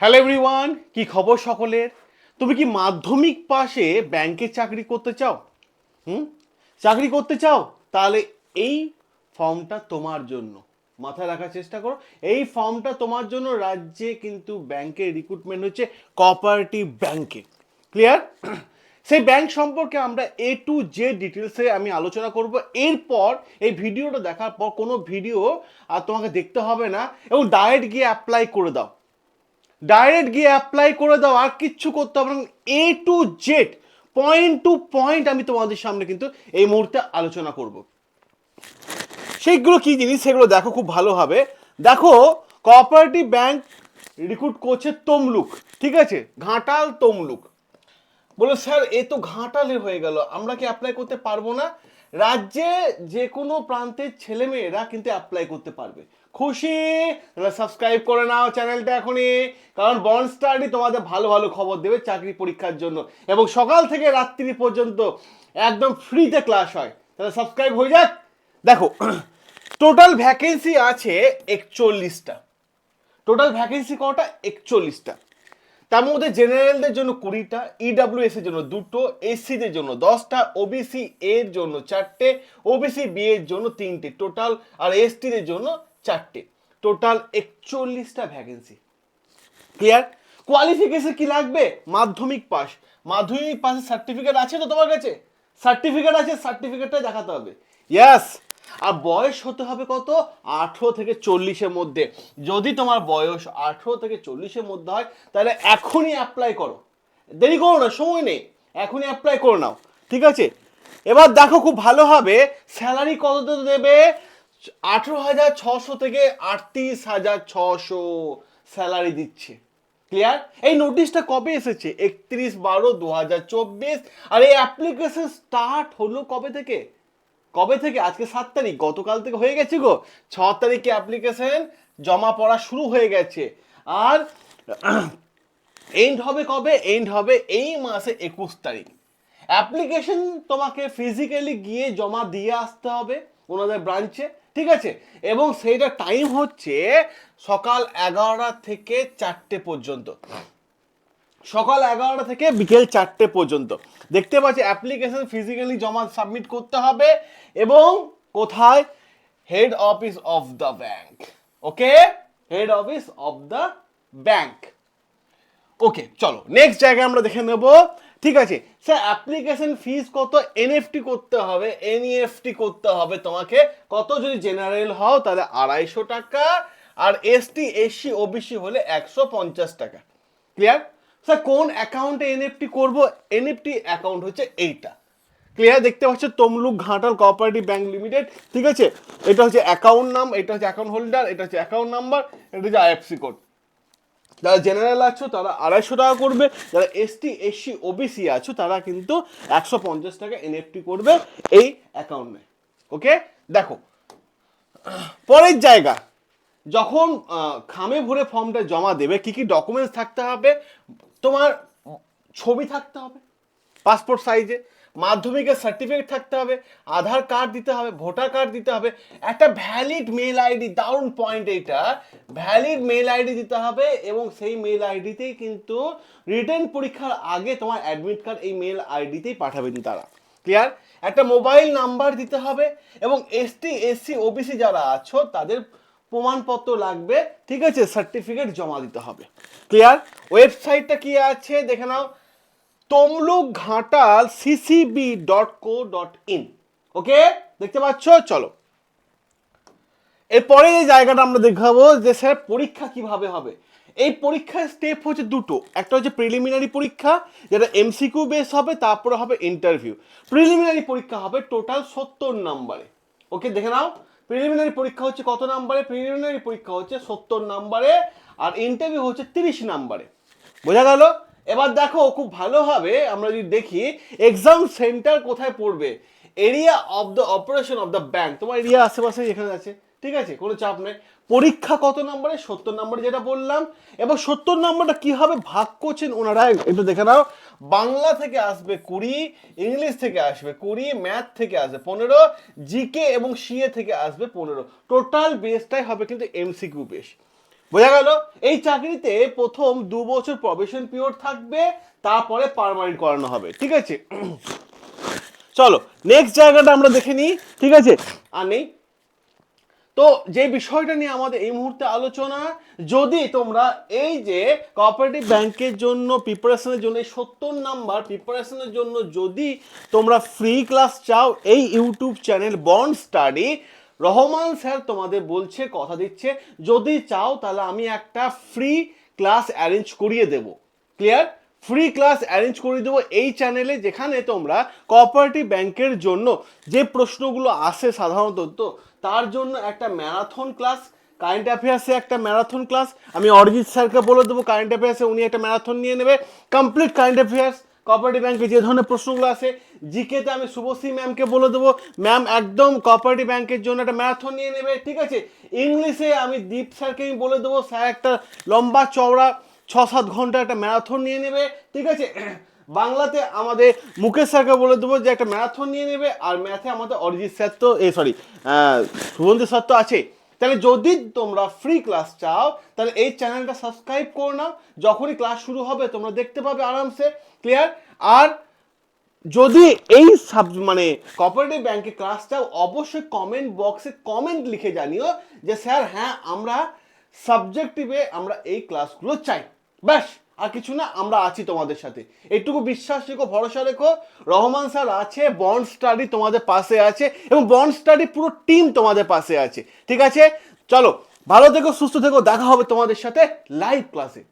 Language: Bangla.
হ্যালো এভরিওয়ান কি খবর সকলের? তুমি কি মাধ্যমিক পাশে ব্যাংকে চাকরি করতে চাও? হুম? চাকরি করতে চাও? তাহলে এই ফর্মটা তোমার জন্য। মাথায় রাখার চেষ্টা করো। এই ফর্মটা তোমার জন্য রাজ্যে কিন্তু ব্যাংকের রিক্রুটমেন্ট হচ্ছে কোঅপারেটিভ ব্যাংকে ক্লিয়ার সেই ব্যাংক সম্পর্কে আমরা এ টু জে ডিটেলসে আমি আলোচনা করব। এরপর এই ভিডিওটা দেখার পর কোনো ভিডিও আর তোমাকে দেখতে হবে না এবং ডাইরেক্ট গিয়ে অ্যাপ্লাই করে দাও। ডাইরেক্ট গিয়ে অ্যাপ্লাই করে দাও, আর কিচ্ছু করতে হবে না। A to Z point to point আমি তোমাদের সামনে কিন্তু এই মুহূর্তে আলোচনা করব। সেইগুলো কি জিনিস? সেগুলো দেখো, খুব ভালো হবে। দেখো কোঅপারেটিভ ব্যাংক রিক্রুট করছে তমলুক, ঠিক আছে? ঘাটাল তমলুক। বলে, স্যার, এ তো ঘাটালে হয়ে গেল। আমরা কি অ্যাপ্লাই করতে পারব না? রাজ্যে যে কোনো প্রান্তের ছেলে মেয়েরা কিন্তু অ্যাপ্লাই করতে পারবে। খুশি? তাহলে সাবস্ক্রাইব করে নাও চ্যানেলটা এখনই। কারণ বন স্টাডি তোমাদের ভালো ভালো খবর দেবে চাকরি পরীক্ষার জন্য। এবং সকাল থেকে রাত্রি পর্যন্ত একদম ফ্রিতে ক্লাস হয়। তাহলে সাবস্ক্রাইব হয়ে যাক। দেখো টোটাল ভ্যাকেন্সি আছে একচল্লিশটা। টোটাল ভ্যাকেন্সি কটা? একচল্লিশটা। তার মধ্যে জেনারেলদের জন্য কুড়িটা ইডাব্লিউএস এর জন্য দুটো এসসিদের জন্য দশটা ওবিসি এর জন্য চারটে ওবিসি বি এর জন্য তিনটে টোটাল আর এসটিদের জন্য চারটে। টোটাল একচল্লিশটা ভ্যাকেন্সি ক্লিয়ার কোয়ালিফিকেশন কি লাগবে? মাধ্যমিক পাস। মাধ্যমিক পাসের সার্টিফিকেট আছে তো তোমার কাছে? সার্টিফিকেট আছে সার্টিফিকেটটা দেখাতে হবে। ইয়াস আর বয়স হতে হবে কত? আঠেরো থেকে চল্লিশের মধ্যে। যদি তোমার বয়স আঠেরো থেকে চল্লিশের মধ্যে হয়, তাহলে এখনই অ্যাপ্লাই করো। দেরি করো না, সময় নেই। এখনই অ্যাপ্লাই করে নাও। ঠিক আছে? এবার দেখো খুব ভালো হবে স্যালারি কত দেবে? আঠেরো হাজার ছশো থেকে আটত্রিশ হাজার ছশো স্যালারি দিচ্ছে। ক্লিয়ার এই নোটিশটা কবে এসেছে? একত্রিশ বারো দু হাজার চব্বিশ। আর এই অ্যাপ্লিকেশন স্টার্ট হলো কবে থেকে? কবে থেকে? আজকে সাত তারিখ। গতকাল থেকে হয়ে গেছে গো। ছ তারিখে অ্যাপ্লিকেশন জমা পড়া শুরু হয়ে গেছে। আর এন্ড হবে কবে? এন্ড হবে এই মাসে একুশ তারিখ। অ্যাপ্লিকেশন তোমাকে ফিজিক্যালি গিয়ে জমা দিয়ে আসতে হবে। ওনাদের ব্রাঞ্চে ঠিক আছে? এবং সেইটা টাইম হচ্ছে সকাল এগারোটা থেকে চারটে পর্যন্ত। সকাল এগারোটা থেকে বিকেল চারটে পর্যন্ত। দেখতে পাচ্ছি অ্যাপ্লিকেশন ফিজিক্যালি জমা সাবমিট করতে হবে এবং কোথায়? Head office of the bank okay head office of the bank okay চলো নেক্সট জায়গায় আমরা দেখে নেব। ঠিক আছে। স্যার অ্যাপ্লিকেশন ফিস কত? এনএফটি করতে হবে এনইএফটি করতে হবে তোমাকে। কত যদি জেনারেল হও, তাহলে আড়াইশো টাকা। আর এসটি এসসি ওবিসি হলে একশো পঞ্চাশ টাকা। ক্লিয়ার স্যার কোন অ্যাকাউন্টে এনএফটি করব? এনএফটি অ্যাকাউন্ট হচ্ছে এইটা। ক্লিয়ার দেখতে পাচ্ছ Tamluk Ghatal cooperative bank limited ঠিক আছে? এটা হচ্ছে অ্যাকাউন্ট নাম এটা হচ্ছে অ্যাকাউন্ট হোল্ডার এটা হচ্ছে অ্যাকাউন্ট নাম্বার এটা হচ্ছে আইএফসি কোড যারা জেনারেল আছো, তারা আড়াইশো টাকা করবে। যারা এসটি এসসি ওবিসি আছো, তারা কিন্তু একশো পঞ্চাশ টাকা এনএফটি করবে এই অ্যাকাউন্টে ওকে দেখো, পরের জায়গা, যখন খামে ভরে ফর্মটা জমা দেবে, কি কি ডকুমেন্টস থাকতে হবে? তোমার ছবি থাকতে হবে পাসপোর্ট সাইজে মাধ্যমিকের সার্টিফিকেট থাকতে হবে, আধার কার্ড দিতে হবে ভোটার কার্ড দিতে হবে, একটা ভ্যালিড মেল আইডি দারুণ পয়েন্ট এইটা ভ্যালিড মেল আইডি দিতে হবে এবং সেই মেল আইডিতেই কিন্তু রিটার্ন পরীক্ষার আগে তোমার অ্যাডমিট কার্ড এই মেল আইডিতেই পাঠাবেন তারা। ক্লিয়ার একটা মোবাইল নাম্বার দিতে হবে এবং এসটি এসসি ওবিসি যারা আছো, তাদের প্রমাণপত্র লাগবে, ঠিক আছে? সার্টিফিকেট জমা দিতে হবে। ক্লিয়ার ওয়েবসাইটটা কি আছে? দেখে নাও। Tamluk Ghatal CCB dot co dot in okay দেখতে পাচ্ছ? চলো। এরপরে যে জায়গাটা আমরা দেখাবো যে স্যার পরীক্ষা কীভাবে হবে। এই পরীক্ষার স্টেপ হচ্ছে দুটো। একটা হচ্ছে প্রিলিমিনারি পরীক্ষা, যেটা এমসিকিউ বেস হবে, তারপরে হবে ইন্টারভিউ প্রিলিমিনারি পরীক্ষা হবে টোটাল সত্তর নাম্বারে। ওকে দেখে নাও। প্রিলিমিনারি পরীক্ষা হচ্ছে কত নাম্বারে? প্রিলিমিনারি পরীক্ষা হচ্ছে সত্তর নাম্বারে, আর ইন্টারভিউ হচ্ছে তিরিশ নাম্বারে। বোঝা গেল? এবার দেখো, খুব ভালোভাবে আমরা যদি দেখি এক্সাম সেন্টার কোথায় পড়বে? Area of the operation of the bank তোমার এরিয়া আশেপাশে এখানে আছে, ঠিক আছে? কোনো চাপ নেই। পরীক্ষা কত নম্বরে? সত্তর নম্বরে যেটা বললাম। এবং সত্তর নম্বরটা কীভাবে ভাগ করছেন ওনারা, একটু দেখে নাও। বাংলা থেকে আসবে কুড়ি, ইংলিশ থেকে আসবে কুড়ি ম্যাথ থেকে আসবে পনেরো জিকে এবং সিএ থেকে আসবে পনেরো। টোটাল বেসটাই হবে কিন্তু এমসিকিউ বেস বোঝা গেল? এই চাকরিতে প্রথম দু বছর প্রবেশন পিরিয়ড থাকবে, তারপরে পার্মানেন্ট করানো হবে, ঠিক আছে? চলো নেক্সট জায়গাটা আমরা দেখে নিই, ঠিক আছে? আর নেই। তো যে বিষয়টা নিয়ে আমাদের এই মুহূর্তে আলোচনা, যদি তোমরা এই যে কোঅপারেটিভ ব্যাংকের জন্য প্রিপারেশনের জন্য সত্তর নাম্বার প্রিপারেশনের জন্য যদি তোমরা ফ্রি ক্লাস চাও, এই YouTube channel Bond Study Rahman sir তোমাদের বলছে, কথা দিচ্ছে, যদি চাও তাহলে আমি একটা ফ্রি ক্লাস অ্যারেঞ্জ করিয়ে দেবো। ক্লিয়ার ফ্রি ক্লাস অ্যারেঞ্জ করে দেবো এই চ্যানেলে যেখানে তোমরা কোঅপারেটিভ ব্যাংকের জন্য যে প্রশ্নগুলো আসে সাধারণত, তো তার জন্য একটা ম্যারাথন ক্লাস কারেন্ট অ্যাফেয়ার্সে একটা ম্যারাথন ক্লাস আমি অরিজিৎ স্যারকে বলে দেবো কারেন্ট অ্যাফেয়ার্সে উনি একটা ম্যারাথন নিয়ে নেবে কমপ্লিট কারেন্ট অ্যাফেয়ার্স কোঅপারেটিভ ব্যাংকে যে ধরনের প্রশ্নগুলো আসে জিকেতে আমি শুভশ্রী ম্যামকে বলে দেবো। ম্যাম একদম কোঅপারেটিভ ব্যাংকের জন্য একটা ম্যারাথন নিয়ে নেবে, ঠিক আছে? ইংলিশে আমি দীপ স্যারকে আমি বলে দেবো স্যার একটা লম্বা চওড়া ছ সাত ঘণ্টা একটা ম্যারাথন নিয়ে নেবে, ঠিক আছে? বাংলাতে আমাদের মুকেশ স্যারকে বলে দেবো যে একটা ম্যারাথন নিয়ে নেবে, আর ম্যাথে আমাদের অরিজিৎ স্যার তো, এ সরি শুভন্তী স্যার তো আছে। তাহলে যদি তোমরা ফ্রি ক্লাস চাও, তাহলে এই চ্যানেলটা সাবস্ক্রাইব করো না। যখনই ক্লাস শুরু হবে, তোমরা দেখতে পাবে আরামসে ক্লিয়ার আর যদি এই সাব মানে কোঅপারেটিভ ব্যাংকে ক্লাস চাও, অবশ্যই কমেন্ট বক্সে কমেন্ট লিখে জানিও যে, স্যার হ্যাঁ আমরা সাবজেক্টিভে আমরা এই ক্লাসগুলো চাই। ব্যাস। আর কিছু না, আমরা আছি তোমাদের সাথে। এটুকু বিশ্বাস রেখো, ভরসা রেখো, রহমান স্যার আছে বন্ড স্টাডি তোমাদের পাশে আছে, এবং বন্ড স্টাডি পুরো টিম তোমাদের পাশে আছে। ঠিক আছে? চলো, ভালো থেকো, সুস্থ থেকো, দেখা হবে তোমাদের সাথে লাইভ ক্লাসে